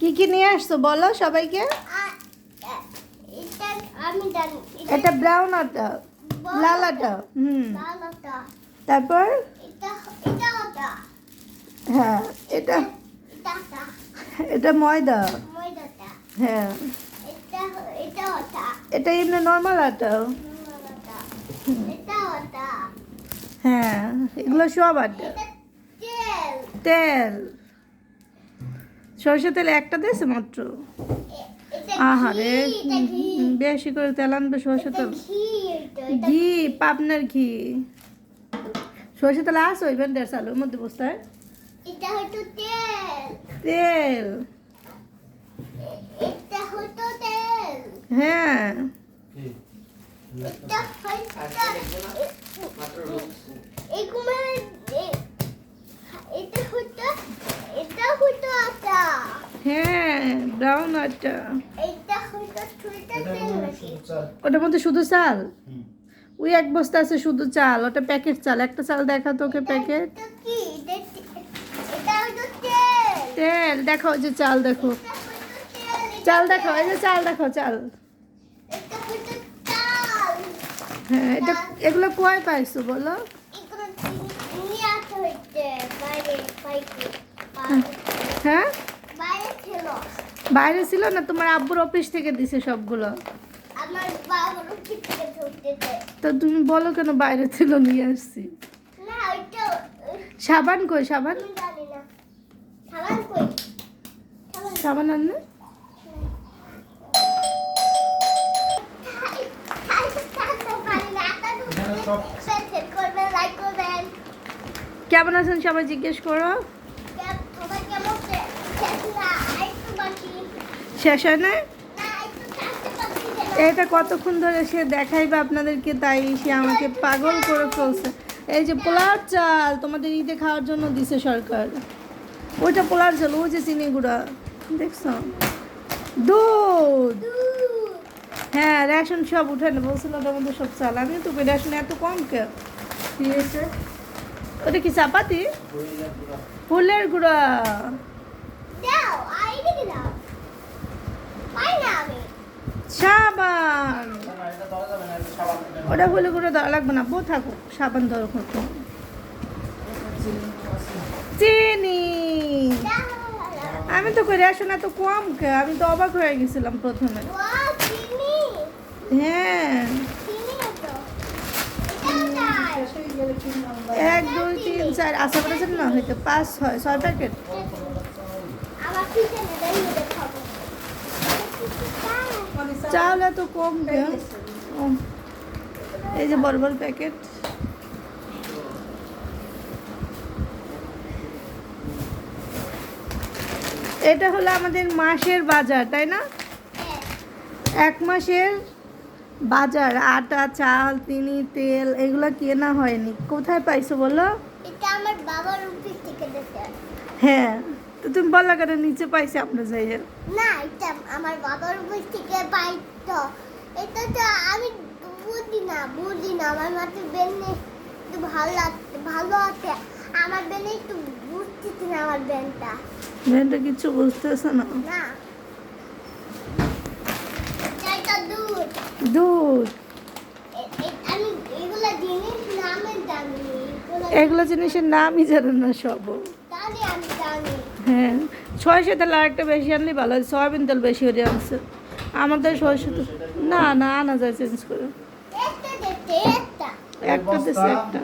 কি কি নিয়ে আসছো বলো সবাইকে? এটা ব্রাউন আটা, লাল আটা, হুম। তারপর? হ্যাঁ এটা এটা ময়দা। হ্যাঁ। এটা এমনি নর্মাল আটা। আটা। হ্যাঁ এগুলো সব এটা তেল। তেল। সরষে তেল একটা দিয়েছে মাত্র? আহারে বেশি করে তেল আনবে সরষে তেল। ঘি পাবনার ঘি। সরষে তেল আস ওই ভেন্ডার চালুর মধ্যে বসতে হয়? এটা হয়তো তেল। তেল। এ- এটা হয়তো তেল। হ্যাঁ। এটা এটা আটা। হ্যাঁ ব্রাউন আটা। এটা ওটার মধ্যে শুধু চাল? ওই এক বস্তা আছে শুধু চাল ওটা প্যাকেট চাল। একটা চাল দেখা তোকে প্যাকেট। তেল। তেল দেখো যে চাল দেখো। চাল দেখো এই যে চাল দেখো চাল। হ্যাঁ এটা এগুলো কয় পাইছো বলো? বাইরে হ্যাঁ বাইরে ছিল। না? তোমার আব্বুর অফিস থেকে দিছে সবগুলো? তো তুমি বলো কেন বাইরে ছিল নিয়ে আসছি? সাবান কই সাবান? সাবান কই? কেমন আছেন সবাই জিজ্ঞেস করো। শেষ হয় না এটা কতক্ষণ ধরে সে দেখাইবে আপনাদেরকে তাই সে আমাকে পাগল করে ফেলছে। এই যে পোলার চাল তোমাদের ঈদে খাওয়ার জন্য দিছে সরকার। ওইটা পোলার চাল ওই যে চিনি গুঁড়া দেখছ দুধ। রেশন সব উঠে না বলছিল ওটার মধ্যে সব চাল। আমি তো রেশন এত কম কে ওটা কি চাপাতি? ফুলের গুঁড়া। সাবান। ওটা ফুলের গুঁড়া দেওয়া লাগবে না। বউ থাকুক সাবান ধরো হতো চিনি। আমি তো রেশন এত কম কে আমি তো অবাক হয়ে গেছিলাম প্রথমে। হ্যাঁ। এক দুই তিন চার আশা করেছেন না হয়তো পাঁচ ছয় ছয় প্যাকেট চাউল এত কম এই যে বড় বড় প্যাকেট এটা হলো আমাদের মাসের বাজার তাই না? হ্যাঁ। এক মাসের বাজার আটা চাল চিনি তেল এগুলো কেনা হয়নি। কোথায় পাইছো বলো? এটা আমার বাবার অফিস থেকে দিতে হ্যাঁ তো তুমি বলা কেন নিচে পাইছে আপনার জায়গায়? না এটা আমার বাবার অফিস থেকে পাই তো এটা তো আমি বুঝি না বুঝি না। আমার মাথায় বেনে একটু ভালো লাগছে ভালো আছে। আমার বেনে একটু বুঝতেছি না আমার বেনটা। মেয়েটা কিছু বুঝতেছে না? না এটা দুধ এগুলা জানি জিনিসের নামই জানেন না সব। হ্যাঁ সরষে তেল আর একটা বেশি আনলে ভালো হয় সয়াবিন তেল বেশি হয়ে আনছে। আমাদের সরষে তেল না না আনা যায় চেঞ্জ করে। একটা দিচ্ছে একটা।